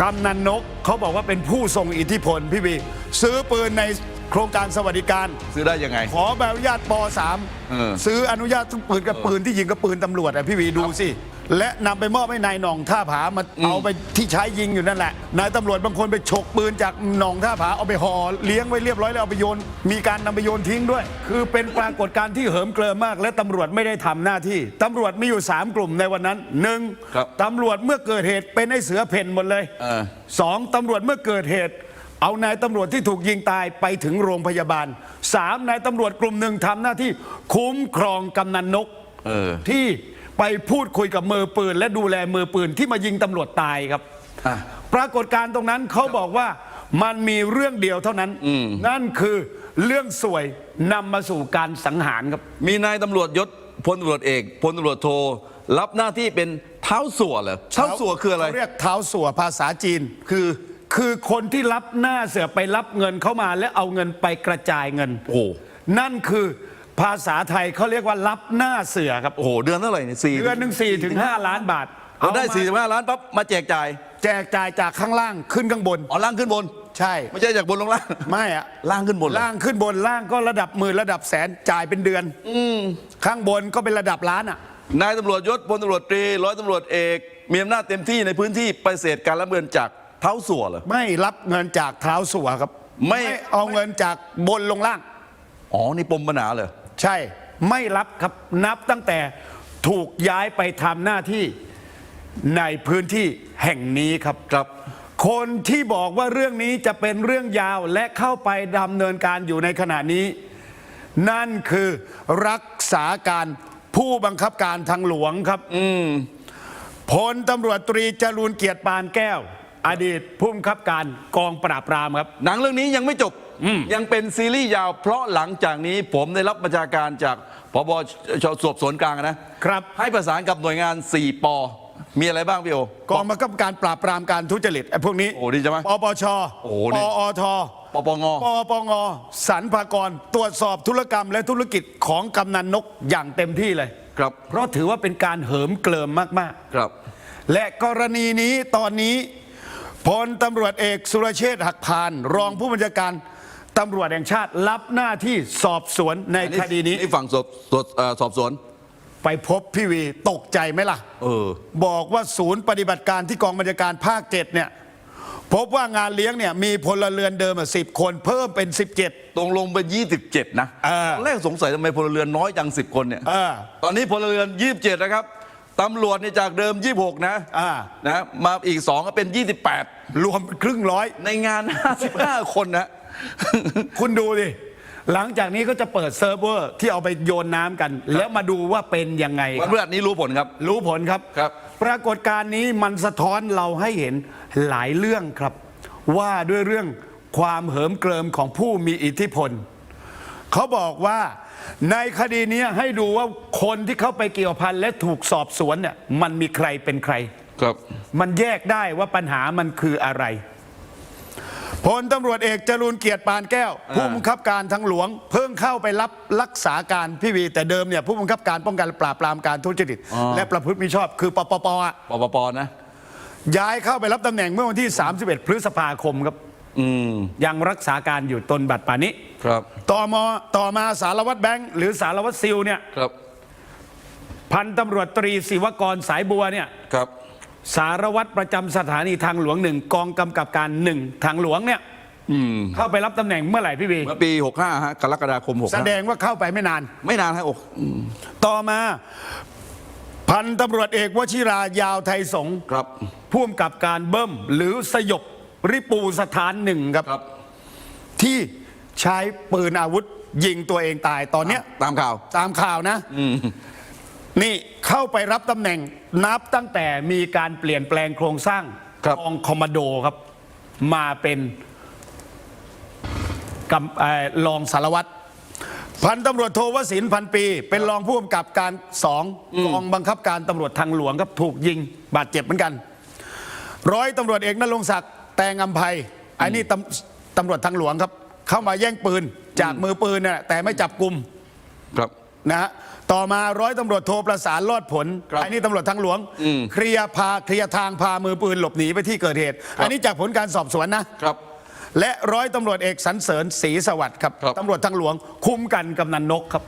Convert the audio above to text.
กำนันนกเขาบอกว่าเป็นผู้ทรงอิทธิพลพี่บีซื้อปืนใน โครงการสวัสดิการ ซื้อได้ยังไง ขอใบอนุญาตป เออ .3 ซื้ออนุญาตทุกปืนกับปืนที่ยิงกับปืนตำรวจอะพี่วีดูสิ และนำไปมอบให้นายหน่องท่าผามาเอาไปที่ใช้ยิงอยู่นั่นแหละ นายตำรวจบางคนไปฉกปืนจากหน่องท่าผาเอาไปห่อเลี้ยงไว้เรียบร้อยแล้วเอาไปโยน มีการนำไปโยนทิ้งด้วย คือเป็นปรากฏการณ์ที่เหิมเกริมมาก และตำรวจไม่ได้ทำหน้าที่ตำรวจมีอยู่3กลุ่มในวันนั้นหนึ่งครับตำรวจเมื่อเกิดเหตุเป็นไอ้เสือเพ่นหมดเลยเออ สองตำรวจเมื่อเกิดเหตุ เอานายตำรวจที่ถูกยิงตายไปถึงโรงพยาบาลสามนายตำรวจกลุ่มหนึ่งทำหน้าที่คุ้มครองกำนันนกเออ ที่ไปพูดคุยกับมือปืน และดูแลมือปืนที่มายิงตำรวจตายครับ อะ ปรากฏการณ์ตรงนั้นเขาบอกว่ามันมีเรื่องเดียวเท่านั้น นั่นคือเรื่องสวยนำมาสู่การสังหารครับ มีนายตำรวจยศพลตำรวจเอกพลตำรวจโท รับหน้าที่เป็นเท้าสัวเหรอเท้าสัวคืออะไร เขาเรียกเท้าสัวภาษาจีน คือ คือคนที่รับหน้าเสือไปรับเงินเข้ามาและเอาเงินไปกระจายเงิน โอ้โหนั่นคือภาษาไทยเขาเรียกว่ารับหน้าเสือครับโอ้โหเดือนเท่าไหร่เนี่ยสี่เดือนหนึ่งสี่ถึงห้าล้านบาทเราได้มาสี่สิบห้าล้านปั๊บมาแจกจ่ายแจกจ่ายจากข้างล่างขึ้นข้างบนอ๋อล่างขึ้นบน ใช่ไม่ใช่จากบนลงล่าง ไม่อะล่างขึ้นบนเหรอ ล่างขึ้นบนล่างก็ระดับหมื่นระดับแสนจ่ายเป็นเดือน ข้างบนก็เป็นระดับล้านอะนายตำรวจยศพลตำรวจตรีร้อยตำรวจเอกมีอำนาจเต็มที่ในพื้นที่ปฏิเสธการรับเงินจากเท้าสัวเหรอ ไม่รับเงินจากเท้าสัวครับไม่ เอาเงินจากบนลงล่าง อ๋อ นี่ปมปัญหาเหรอ ใช่ไม่รับครับนับตั้งแต่ถูกย้ายไปทำหน้าที่ในพื้นที่แห่งนี้ครับครับ คนที่บอกว่าเรื่องนี้จะเป็นเรื่องยาวและเข้าไปดำเนินการอยู่ในขณะนี้ นั่นคือรักษาการผู้บังคับการทางหลวงครับพลตำรวจตรีจรูนเกียรติปานแก้ว อดีตผู้บังคับการกองปราบปรามครับ หนังเรื่องนี้ยังไม่จบยังเป็นซีรีส์ยาว เพราะหลังจากนี้ผมได้รับบัญชาการจากพบชสอบสวนกลางนะครับ ให้ประสานกับหน่วยงาน 4 ป มีอะไรบ้างพี่โอกองบังคับการปราบปรามการทุจริตไอ้พวกนี้โอ้ดีจังไหมปปชโอ้โหปนี่อทปปงปปงสรรพากรตรวจสอบธุรกรรมและธุรกิจของกำนันนกอย่างเต็มที่เลยครับ เพราะถือว่าเป็นการเหิมเกลิมมากครับๆและกรณีนี้ตอนนี้ พลตำรวจเอกสุรเชษฐ์หักพาน รองผู้บัญชาการตำรวจแห่งชาติรับหน้าที่สอบสวนในคดีนี้ นี่ฝั่งสอบสอบเอ่อสอบสวน ไปพบพี่วีตกใจไหมล่ะ เออ บอกว่าศูนย์ปฏิบัติการที่กองบัญชาการภาคเจ็ดเนี่ย พบว่างานเลี้ยงเนี่ย มีพลเรือนเดิมสิบคนเพิ่มเป็น 17 ตรงลงไป27 นะเออ ตอนแรกสงสัยทำไมพลเรือนน้อยจัง 10 คนเนี่ย เออ ตอนนี้พลเรือน 27 นะครับ ตำรวจเนี่ยจากเดิม 26 นะอ่า นะมาอีก 2 ก็เป็น 28 รวมครึ่งร้อย ในงาน 55 คนนะ คุณดูดิ หลังจากนี้ก็จะเปิดเซิร์ฟเวอร์ที่เอาไปโยนน้ำกัน แล้วมาดูว่าเป็นยังไงวันพฤหัสนี้รู้ผลครับ รู้ผลครับ ครับ ปรากฏการณ์นี้มันสะท้อนเราให้เห็นหลายเรื่องครับ ว่าด้วยเรื่องความเหิมเกริมของผู้มีอิทธิพล เขาบอกว่า ในคดีนี้ให้ดูว่าคนที่เข้าไปเกี่ยวพันและถูกสอบสวนเนี่ยมันมีใครเป็นใคร ครับ มันแยกได้ว่าปัญหามันคืออะไรพลตำรวจเอกจรูนเกียรติปานแก้วอ่าผู้บังคับการทางหลวง เพิ่งเข้าไปรับรักษาการพี่วี แต่เดิมเนี่ยผู้บังคับการป้องกันและปราบปรามการทุจริต และประพฤติมิชอบคือปปปอะปปปนะย้ายเข้าไปรับตำแหน่งเมื่อวันที่ 31 พฤษภาคมครับ อืมยังรักษาการอยู่ตนบัตรป่านนี้ ครับต่อมาต่อมาสารวัตรแบงค์หรือสารวัตรซิลเนี่ยครับพันตำรวจตรีศิวกรสายบัวเนี่ยครับสารวัตรประจำสถานีทางหลวงหนึ่งกองกำกับการหนึ่งทางหลวงเนี่ยอืมเข้าไปรับตำแหน่งเมื่อไหร่พี่วีเมื่อปี65ฮะกรกฎาคมแสดงว่าเข้าไปไม่นาน65ไม่นานฮะโอ้อืมต่อมาพันตำรวจเอกวชิรายาวไทยสงฆ์ครับพ่วงกับการเบิ้มหรือสยบ ริปูสถานหนึ่งครับครับ ที่ใช้ปืนอาวุธ ยิงตัวเองตายตอนเนี้ยตามข่าว ตามข่าวนะนี่เข้าไปรับตำแหน่งนับตั้งแต่มีการเปลี่ยนแปลงโครงสร้างครับกองคอมมานโดครับ มาเป็นกำเอ่อรองสารวัตรพันตำรวจโทวสินพันปี เป็นรองผู้กำกับการสองกองบังคับการตำรวจทางหลวงครับถูกยิงบาดเจ็บเหมือนกัน ร้อยตำรวจเอกนรงศักดิ์ แตงอำไพอันนี้ตำตำรวจทางหลวงครับ เข้ามาแย่งปืนจากมือปืนน่ะแต่ไม่จับกลุ่มครับนะฮะต่อมาร้อยตำรวจโทประสานรอดผลครับอันนี้ตำรวจทางหลวง เคลียร์พาเคลียร์ทางพามือปืนหลบหนีไปที่เกิดเหตุ อันนี้จากผลการสอบสวนนะครับ และร้อยตำรวจเอกสันเสริญศรีสวัสดิ์ครับครับตำรวจทางหลวง คุมกันกำนันนกครับ